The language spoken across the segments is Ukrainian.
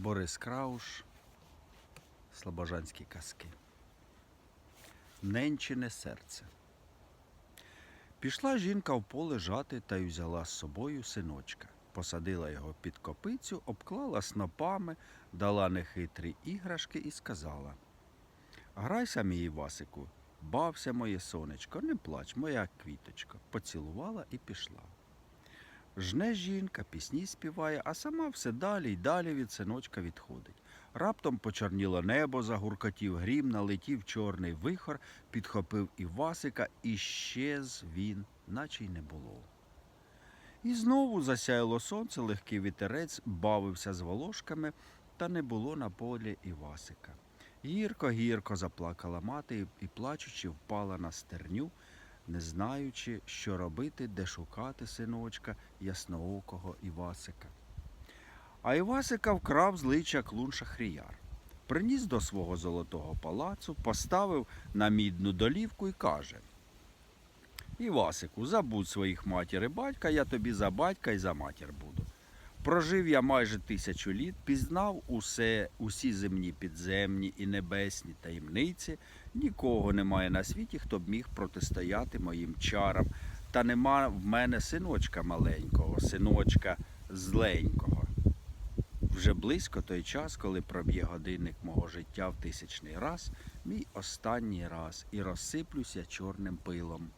Борис Крауш, Слобожанські казки. Ненчине серце. Пішла жінка в поле жати та й взяла з собою синочка. Посадила його під копицю, обклала снопами, дала нехитрі іграшки і сказала: Грайся, мій Івасику, бався моє сонечко, не плач, моя квіточка. Поцілувала і пішла. Жне жінка, пісні співає, а сама все далі й далі від синочка відходить. Раптом почорніло небо, загуркотів грім, налетів чорний вихор, підхопив Івасика, і щез він, наче й не було. І знову засяяло сонце, легкий вітерець бавився з волошками, та не було на полі Івасика. Гірко, гірко заплакала мати і, плачучи, впала на стерню, не знаючи, що робити, де шукати синочка ясноокого Івасика. А Івасика вкрав злий чаклун шахріяр. Приніс до свого золотого палацу, поставив на мідну долівку і каже: Івасику, забудь своїх матір і батька, я тобі за батька і за матір буду. Прожив я майже тисячу літ, пізнав усе, усі земні підземні і небесні таємниці. Нікого немає на світі, хто б міг протистояти моїм чарам. Та нема в мене синочка маленького, синочка зленького. Вже близько той час, коли проб'є годинник мого життя в тисячний раз, мій останній раз, і розсиплюся чорним пилом.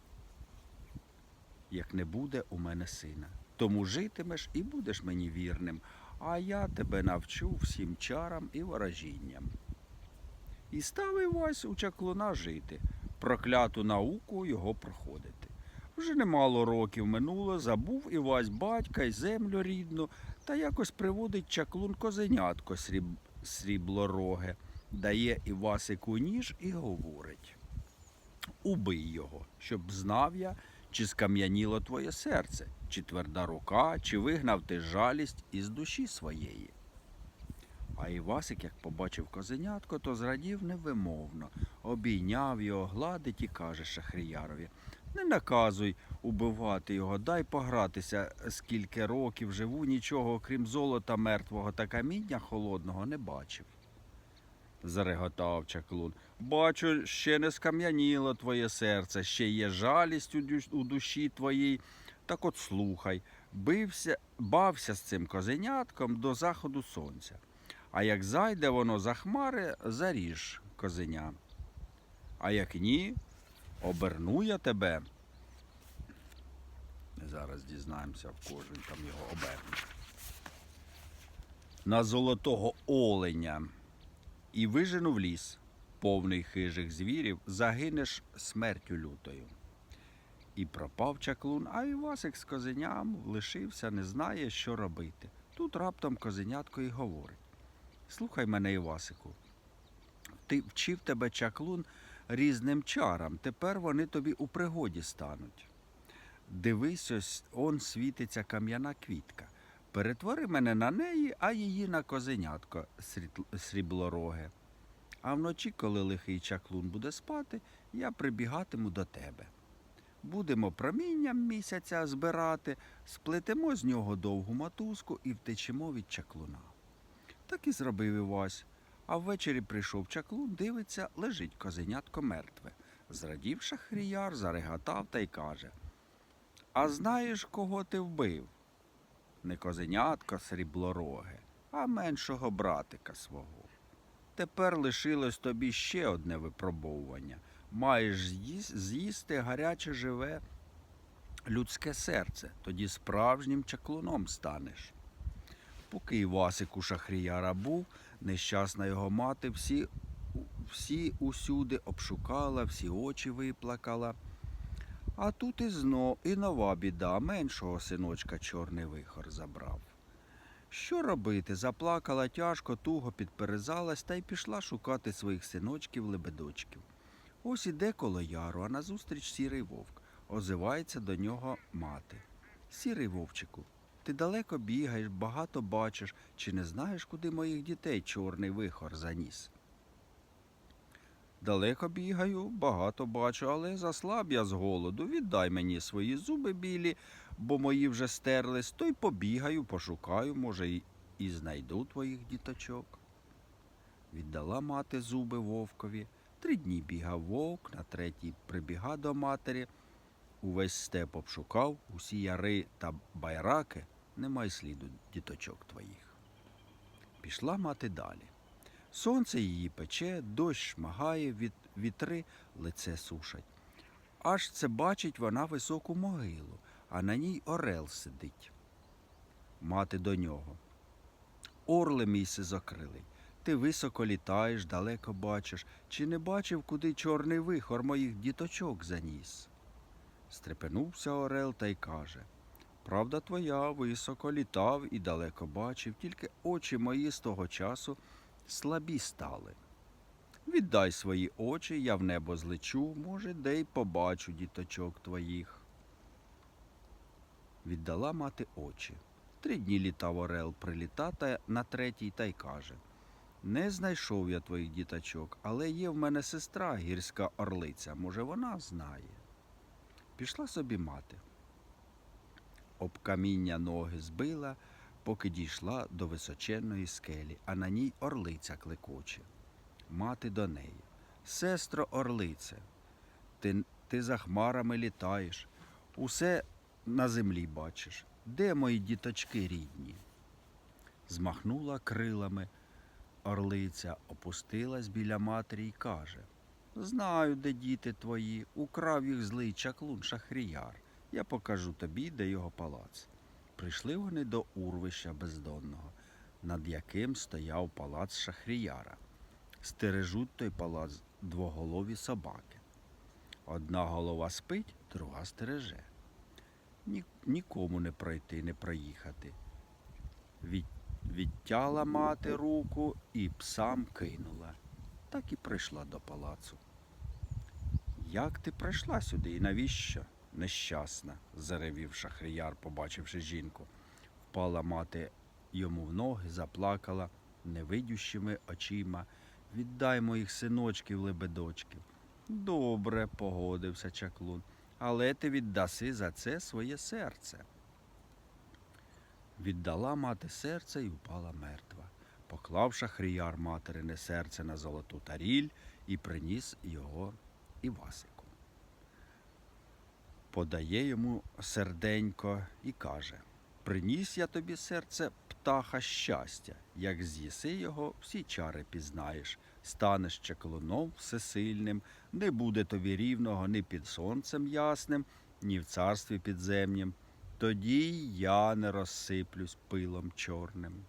Як не буде у мене сина. Тому житимеш і будеш мені вірним, а я тебе навчу всім чарам і ворожінням. І став Івась у чаклуна жити, прокляту науку його проходити. Вже немало років минуло, забув Івась батька й землю рідну, та якось приводить чаклун козенятко сріб... сріблороге, дає Івасику ніж і говорить. Убий його, щоб знав я, чи скам'яніло твоє серце, чи тверда рука, чи вигнав ти жалість із душі своєї. А Івасик, як побачив козенятко, то зрадів невимовно, обійняв його, гладить і каже Шахріярові Не наказуй убивати його, дай погратися, скільки років живу, нічого, окрім золота мертвого та каміння холодного, не бачив. Зареготав чаклун. Бачу, ще не скам'яніло твоє серце, ще є жалість у душі твоїй. Так от слухай, бився, бався з цим козенятком до заходу сонця. А як зайде воно за хмари, заріж козеня. А як ні, оберну я тебе. Зараз дізнаємося, в кожен там його оберне. На золотого оленя і вижену в ліс, повний хижих звірів, загинеш смертю лютою. І пропав чаклун, а Івасик з козеням лишився, не знає, що робити. Тут раптом козенятко і говорить: Слухай мене, Івасику, ти вчив тебе чаклун різним чарам, тепер вони тобі у пригоді стануть. Дивись, ось он світиться кам'яна квітка. Перетвори мене на неї, а її на козенятко сріблороге. А вночі, коли лихий чаклун буде спати, я прибігатиму до тебе. Будемо промінням місяця збирати, сплетемо з нього довгу мотузку і втечемо від чаклуна. Так і зробив Івась. А ввечері прийшов чаклун, дивиться, лежить козенятко мертве. Зрадів шахріяр, зареготав та й каже: А знаєш, кого ти вбив? Не козенятко сріблороге, а меншого братика свого. Тепер лишилось тобі ще одне випробовування. Маєш з'їсти гаряче живе людське серце, тоді справжнім чаклуном станеш. Поки Івасик у шахріяра був, нещасна його мати всі, всі усюди обшукала, всі очі виплакала. А тут і зно, і нова біда, меншого синочка чорний вихор забрав. Що робити? Заплакала тяжко, туго підперезалась та й пішла шукати своїх синочків лебедочків. Ось іде коло яру, а назустріч сірий вовк. Озивається до нього мати. Сірий вовчику, ти далеко бігаєш, багато бачиш, чи не знаєш, куди моїх дітей чорний вихор заніс? Далеко бігаю, багато бачу, але заслаб я з голоду. Віддай мені свої зуби білі, бо мої вже стерлись, то й побігаю, пошукаю, може, і, і знайду твоїх діточок. Віддала мати зуби вовкові. Три дні бігав вовк, на третій прибіга до матері. Увесь степ обшукав, усі яри та байраки, немає сліду діточок твоїх. Пішла мати далі. Сонце її пече, дощ шмагає, від, вітри лице сушать. Аж це бачить вона високу могилу, а на ній орел сидить. Мати до нього. Орле мій сизокрилий, ти високо літаєш, далеко бачиш, чи не бачив, куди чорний вихор моїх діточок заніс? Стрепенувся орел та й каже Правда твоя, високо літав і далеко бачив, тільки очі мої з того часу слабі стали. Віддай свої очі, я в небо злечу, може, де й побачу діточок твоїх. Віддала мати очі. Три дні літав орел, приліта та на третій та й каже Не знайшов я твоїх діточок, але є в мене сестра, гірська орлиця, може, вона знає. Пішла собі мати. Об каміння ноги збила, поки дійшла до височенної скелі, а на ній орлиця клекоче. Мати до неї. Сестро орлице, ти, ти за хмарами літаєш, усе на землі бачиш. Де мої діточки рідні? Змахнула крилами орлиця, опустилась біля матері і каже Знаю, де діти твої, украв їх злий чаклун шахріяр. Я покажу тобі, де його палац. Прийшли вони до урвища бездонного, над яким стояв палац шахріяра. Стережуть той палац двоголові собаки. Одна голова спить, друга стереже. Ні, нікому не пройти, не проїхати. Від, відтяла мати руку і псам кинула. Так і прийшла до палацу. Як ти прийшла сюди і навіщо? Нещасна, заревів шахрияр, побачивши жінку. Впала мати йому в ноги, заплакала невидющими очима. Віддай моїх синочків лебедочків. Добре, погодився чаклун, але ти віддаси за це своє серце. Віддала мати серце і впала мертва. Поклав шахрияр материне серце на золоту таріль і приніс його Івасику. Подає йому серденько і каже Приніс я тобі серце птаха щастя, як з'їси його, всі чари пізнаєш, станеш чеклуном всесильним, не буде тобі рівного ні під сонцем ясним, ні в царстві підземнім. Тоді я не розсиплюсь пилом чорним.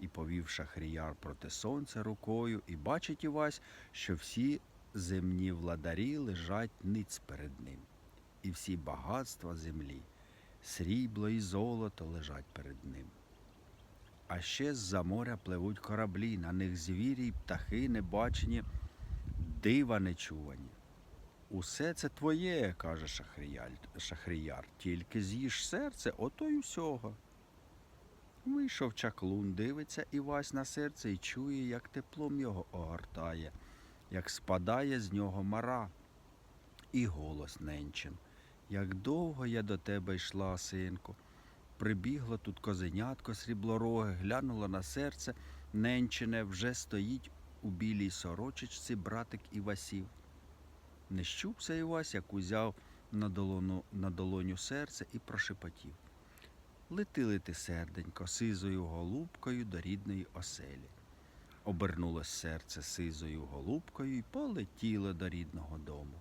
І повів шахріяр проти сонця рукою, і бачить Івась, що всі земні владарі лежать ниць перед ним, і всі багатства землі, срібло і золото лежать перед ним. А ще з-за моря пливуть кораблі, на них звірі й птахи небачені, дива нечувані. Усе це твоє, каже шахріяр, шахріяр, тільки з'їж серце, ото й усього. Вийшов чаклун, дивиться Івась на серце і чує, як теплом його огортає, як спадає з нього мара. І голос ненчин. Як довго я до тебе йшла, синку. Прибігло тут козенятко сріблороге, глянуло на серце, ненчине вже стоїть у білій сорочечці братик Івасів. Не щупся Івась, як узяв на долону, на долоню серце і прошепотів. Лети, лети, серденько, сизою голубкою до рідної оселі. Обернулось серце сизою голубкою і полетіло до рідного дому.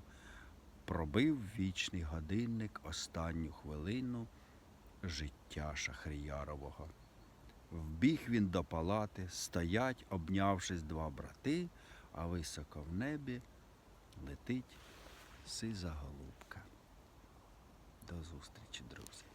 Пробив вічний годинник останню хвилину життя Шахриярового. Вбіг він до палати, стоять, обнявшись два брати, а високо в небі летить сиза голубка. До зустрічі, друзі.